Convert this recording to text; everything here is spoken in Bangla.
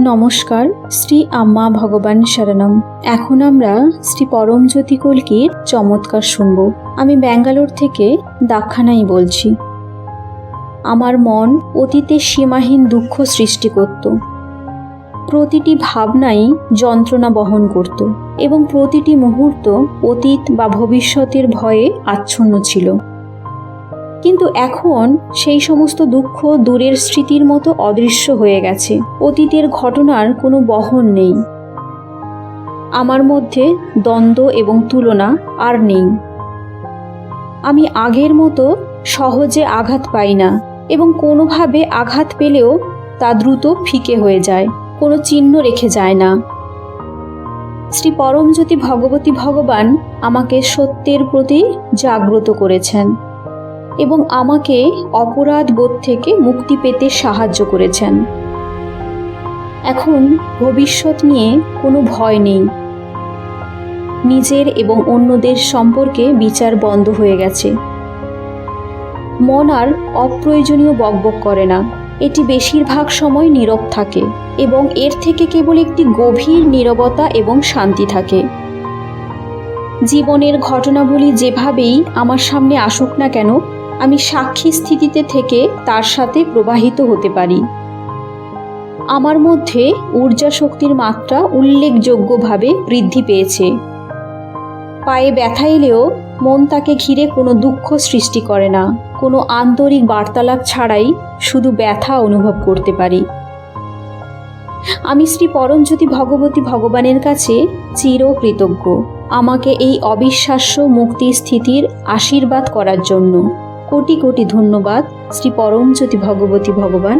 নমস্কার, শ্রী আম্মা ভগবান শরণম। এখন আমরা শ্রী পরমজ্যোতি কল্কির চমৎকার শুনব। আমি ব্যাঙ্গালোর থেকে দাক্ষানাই বলছি। আমার মন অতীতে সীমাহীন দুঃখ সৃষ্টি করত। প্রতিটি ভাবনাই যন্ত্রণা বহন করত এবং প্রতিটি মুহূর্ত অতীত বা ভবিষ্যতের ভয়ে আচ্ছন্ন ছিল। কিন্তু এখন সেই সমস্ত দুঃখ দূরের স্মৃতির মতো অদৃশ্য হয়ে গেছে। অতীতের ঘটনার কোনো বহন নেই। আমার মধ্যে দ্বন্দ্ব এবং তুলনা আর নেই। আমি আগের মতো সহজে আঘাত পাই না এবং কোনোভাবে আঘাত পেলেও তা দ্রুত ফিকে হয়ে যায়, কোনো চিহ্ন রেখে যায় না। শ্রী পরমজ্যোতি ভগবতী ভগবান আমাকে সত্যের প্রতি জাগ্রত করেছেন। এবং আমাকে অপরাধ বোধ থেকে মুক্তি পেতে সাহায্য করেছেন। এখন ভবিষ্যৎ নিয়ে কোনো ভয় নেই। নিজের এবং অন্যদের সম্পর্কে বিচার বন্ধ হয়ে গেছে। মন আর অপ্রয়োজনীয় বকবক করে না। এটি বেশিরভাগ সময় নীরব থাকে এবং এর থেকে কেবল একটি গভীর নীরবতা এবং শান্তি থাকে। জীবনের ঘটনাবলী যেভাবেই আমার সামনে আসুক না কেন আমি সাক্ষী স্থিতিতে থেকে তার সাথে প্রবাহিত হতে পারি। আমার মধ্যে ঊর্জা শক্তির মাত্রা উল্লেখযোগ্যভাবে বৃদ্ধি পেয়েছে। পায়ে ব্যথা এলেও মন তাকে ঘিরে কোনো দুঃখ সৃষ্টি করে না। কোনো আন্তরিক বার্তালাপ ছাড়াই শুধু ব্যথা অনুভব করতে পারি। আমি শ্রী পরমজ্যোতি ভগবতী ভগবানের কাছে চিরকৃতজ্ঞ। আমাকে এই অবিশ্বাস্য মুক্তি স্থিতির আশীর্বাদ করার জন্য। কোটি কোটি ধন্যবাদ শ্রী পরমজ্যোতি ভগবতী ভগবান।